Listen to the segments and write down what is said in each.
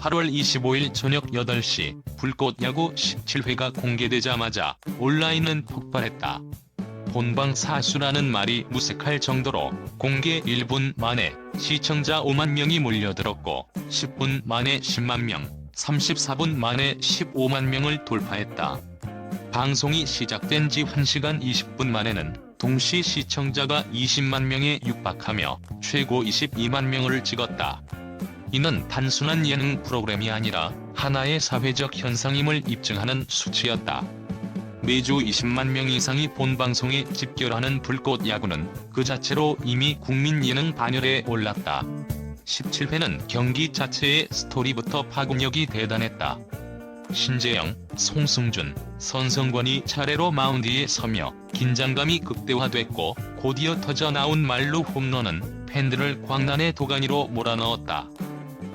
8월 25일 저녁 8시 불꽃 야구 17회가 공개되자마자 온라인은 폭발했다. 본방 사수라는 말이 무색할 정도로 공개 1분 만에 시청자 5만 명이 몰려들었고 10분 만에 10만 명, 34분 만에 15만 명을 돌파했다. 방송이 시작된 지 1시간 20분 만에는 동시 시청자가 20만 명에 육박하며 최고 22만 명을 찍었다. 이는 단순한 예능 프로그램이 아니라 하나의 사회적 현상임을 입증하는 수치였다. 매주 20만 명 이상이 본 방송에 집결하는 불꽃 야구는 그 자체로 이미 국민 예능 반열에 올랐다. 17회는 경기 자체의 스토리부터 파급력이 대단했다. 신재영, 송승준, 선성권이 차례로 마운드에 서며 긴장감이 극대화됐고 곧이어 터져 나온 말로 홈런은 팬들을 광란의 도가니로 몰아넣었다.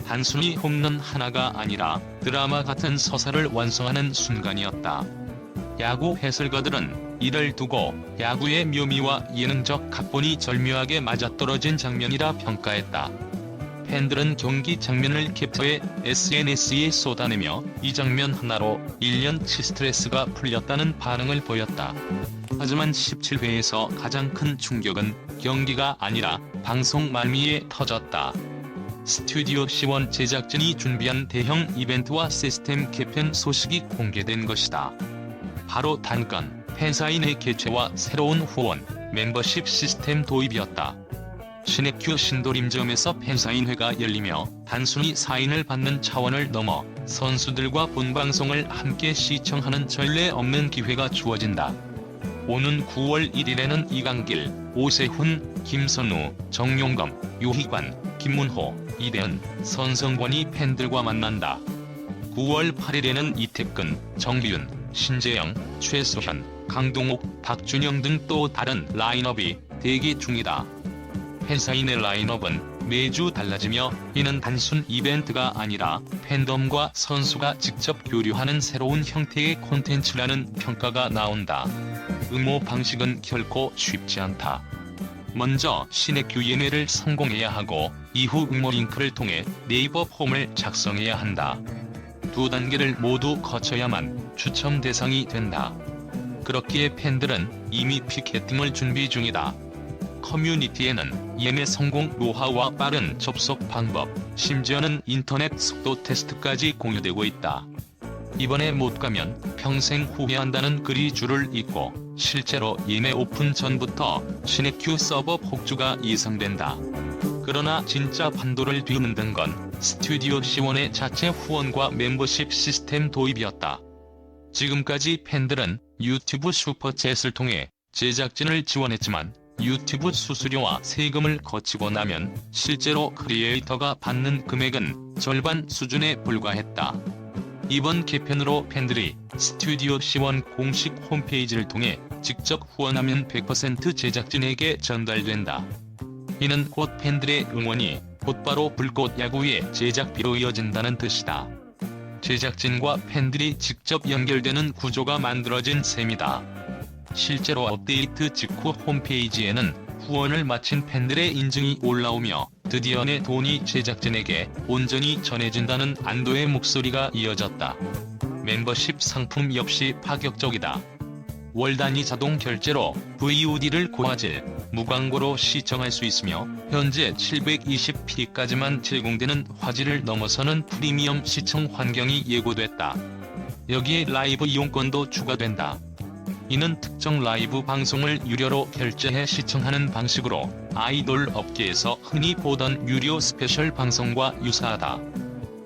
단순히 홈런 하나가 아니라 드라마 같은 서사를 완성하는 순간이었다. 야구 해설가들은 이를 두고 야구의 묘미와 예능적 각본이 절묘하게 맞아떨어진 장면이라 평가했다. 팬들은 경기 장면을 캡처해 SNS에 쏟아내며 이 장면 하나로 1년치 스트레스가 풀렸다는 반응을 보였다. 하지만 17회에서 가장 큰 충격은 경기가 아니라 방송 말미에 터졌다. 스튜디오 C1 제작진이 준비한 대형 이벤트와 시스템 개편 소식이 공개된 것이다. 바로 단건, 팬사인회 개최와 새로운 후원, 멤버십 시스템 도입이었다. 신의큐 신도림점에서 팬사인회가 열리며 단순히 사인을 받는 차원을 넘어 선수들과 본방송을 함께 시청하는 전례 없는 기회가 주어진다. 오는 9월 1일에는 이강길, 오세훈, 김선우, 정용검, 유희관, 김문호, 이대은, 선성권이 팬들과 만난다. 9월 8일에는 이태근, 정기윤, 신재영, 최소현, 강동욱, 박준영 등 또 다른 라인업이 대기 중이다. 팬사인의 라인업은 매주 달라지며 이는 단순 이벤트가 아니라 팬덤과 선수가 직접 교류하는 새로운 형태의 콘텐츠라는 평가가 나온다. 응모 방식은 결코 쉽지 않다. 먼저 신의큐 예매를 성공해야 하고 이후 응모 링크를 통해 네이버 폼을 작성해야 한다. 두 단계를 모두 거쳐야만 추첨 대상이 된다. 그렇기에 팬들은 이미 피켓팅을 준비 중이다. 커뮤니티에는 예매 성공 노하우와 빠른 접속 방법, 심지어는 인터넷 속도 테스트까지 공유되고 있다. 이번에 못 가면 평생 후회한다는 글이 줄을 잇고 실제로 예매 오픈 전부터 시네큐 서버 폭주가 예상된다. 그러나 진짜 판도를 뒤흔든 건 스튜디오 C1의 자체 후원과 멤버십 시스템 도입이었다. 지금까지 팬들은 유튜브 슈퍼챗을 통해 제작진을 지원했지만 유튜브 수수료와 세금을 거치고 나면 실제로 크리에이터가 받는 금액은 절반 수준에 불과했다. 이번 개편으로 팬들이 스튜디오 C1 공식 홈페이지를 통해 직접 후원하면 100% 제작진에게 전달된다. 이는 곧 팬들의 응원이 곧바로 불꽃 야구의 제작비로 이어진다는 뜻이다. 제작진과 팬들이 직접 연결되는 구조가 만들어진 셈이다. 실제로 업데이트 직후 홈페이지에는 후원을 마친 팬들의 인증이 올라오며 드디어 내 돈이 제작진에게 온전히 전해진다는 안도의 목소리가 이어졌다. 멤버십 상품 역시 파격적이다. 월 단위 자동 결제로 VOD를 고화질, 무광고로 시청할 수 있으며 현재 720p까지만 제공되는 화질을 넘어서는 프리미엄 시청 환경이 예고됐다. 여기에 라이브 이용권도 추가된다. 이는 특정 라이브 방송을 유료로 결제해 시청하는 방식으로 아이돌 업계에서 흔히 보던 유료 스페셜 방송과 유사하다.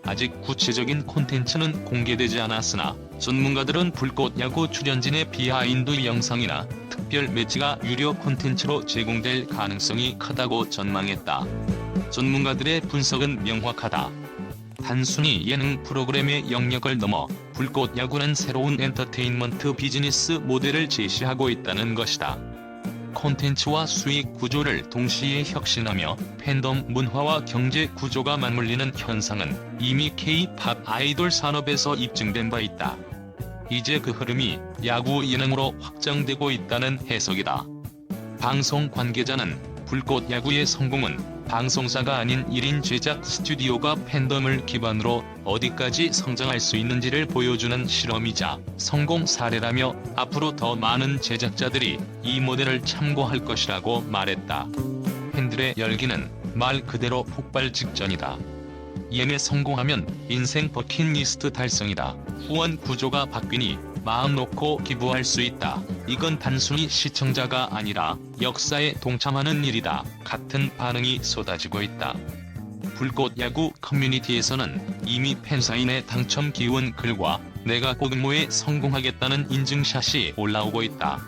아직 구체적인 콘텐츠는 공개되지 않았으나 전문가들은 불꽃 야구 출연진의 비하인드 영상이나 특별 매치가 유료 콘텐츠로 제공될 가능성이 크다고 전망했다. 전문가들의 분석은 명확하다. 단순히 예능 프로그램의 영역을 넘어 불꽃 야구는 새로운 엔터테인먼트 비즈니스 모델을 제시하고 있다는 것이다. 콘텐츠와 수익 구조를 동시에 혁신하며 팬덤 문화와 경제 구조가 맞물리는 현상은 이미 K-팝 아이돌 산업에서 입증된 바 있다. 이제 그 흐름이 야구 예능으로 확장되고 있다는 해석이다. 방송 관계자는 불꽃 야구의 성공은 방송사가 아닌 1인 제작 스튜디오가 팬덤을 기반으로 어디까지 성장할 수 있는지를 보여주는 실험이자 성공 사례라며 앞으로 더 많은 제작자들이 이 모델을 참고할 것이라고 말했다. 팬들의 열기는 말 그대로 폭발 직전이다. 예매 성공하면 인생 버킷리스트 달성이다. 후원 구조가 바뀌니 마음 놓고 기부할 수 있다. 이건 단순히 시청자가 아니라 역사에 동참하는 일이다. 같은 반응이 쏟아지고 있다. 불꽃 야구 커뮤니티에서는 이미 팬사인회 당첨 기원 글과 내가 고등모에 성공하겠다는 인증샷이 올라오고 있다.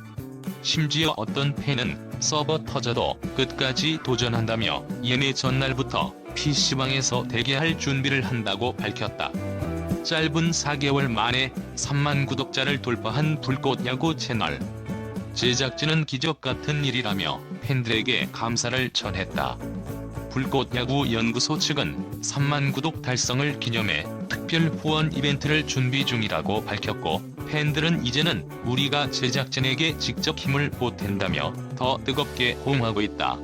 심지어 어떤 팬은 서버 터져도 끝까지 도전한다며 예매 전날부터 PC방에서 대기할 준비를 한다고 밝혔다. 짧은 4개월 만에 3만 구독자를 돌파한 불꽃 야구 채널. 제작진은 기적 같은 일이라며 팬들에게 감사를 전했다. 불꽃 야구 연구소 측은 3만 구독 달성을 기념해 특별 후원 이벤트를 준비 중이라고 밝혔고 팬들은 이제는 우리가 제작진에게 직접 힘을 보탠다며 더 뜨겁게 호응하고 있다.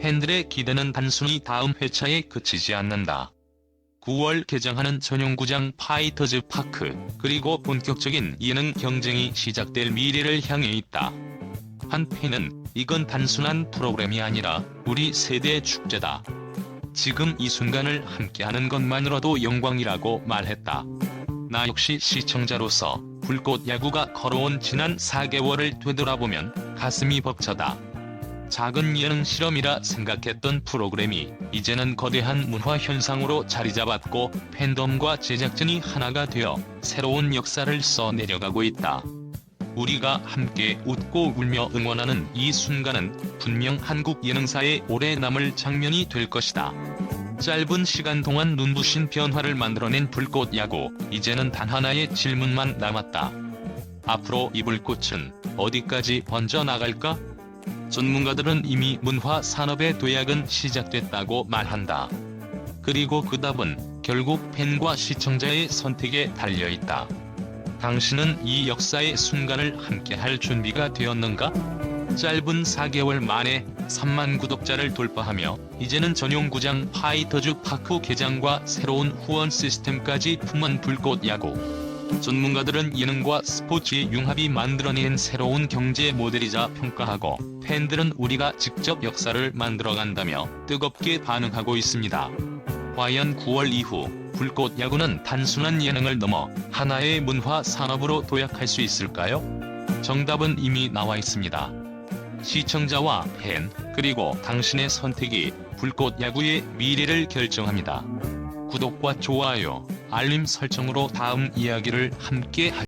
팬들의 기대는 단순히 다음 회차에 그치지 않는다. 9월 개장하는 전용구장 파이터즈 파크, 그리고 본격적인 예능 경쟁이 시작될 미래를 향해 있다. 한 팬은 이건 단순한 프로그램이 아니라 우리 세대의 축제다. 지금 이 순간을 함께하는 것만으로도 영광이라고 말했다. 나 역시 시청자로서 불꽃 야구가 걸어온 지난 4개월을 되돌아보면 가슴이 벅차다. 작은 예능 실험이라 생각했던 프로그램이 이제는 거대한 문화 현상으로 자리 잡았고 팬덤과 제작진이 하나가 되어 새로운 역사를 써 내려가고 있다. 우리가 함께 웃고 울며 응원하는 이 순간은 분명 한국 예능사에 오래 남을 장면이 될 것이다. 짧은 시간 동안 눈부신 변화를 만들어낸 불꽃 야구, 이제는 단 하나의 질문만 남았다. 앞으로 이 불꽃은 어디까지 번져 나갈까? 전문가들은 이미 문화 산업의 도약은 시작됐다고 말한다. 그리고 그 답은 결국 팬과 시청자의 선택에 달려 있다. 당신은 이 역사의 순간을 함께할 준비가 되었는가? 짧은 4개월 만에 3만 구독자를 돌파하며 이제는 전용 구장 파이터즈 파크 개장과 새로운 후원 시스템까지 품은 불꽃 야구. 전문가들은 예능과 스포츠의 융합이 만들어낸 새로운 경제 모델이자 평가하고 팬들은 우리가 직접 역사를 만들어간다며 뜨겁게 반응하고 있습니다. 과연 9월 이후 불꽃 야구는 단순한 예능을 넘어 하나의 문화 산업으로 도약할 수 있을까요? 정답은 이미 나와 있습니다. 시청자와 팬, 그리고 당신의 선택이 불꽃 야구의 미래를 결정합니다. 구독과 좋아요, 알림 설정으로 다음 이야기를 함께 하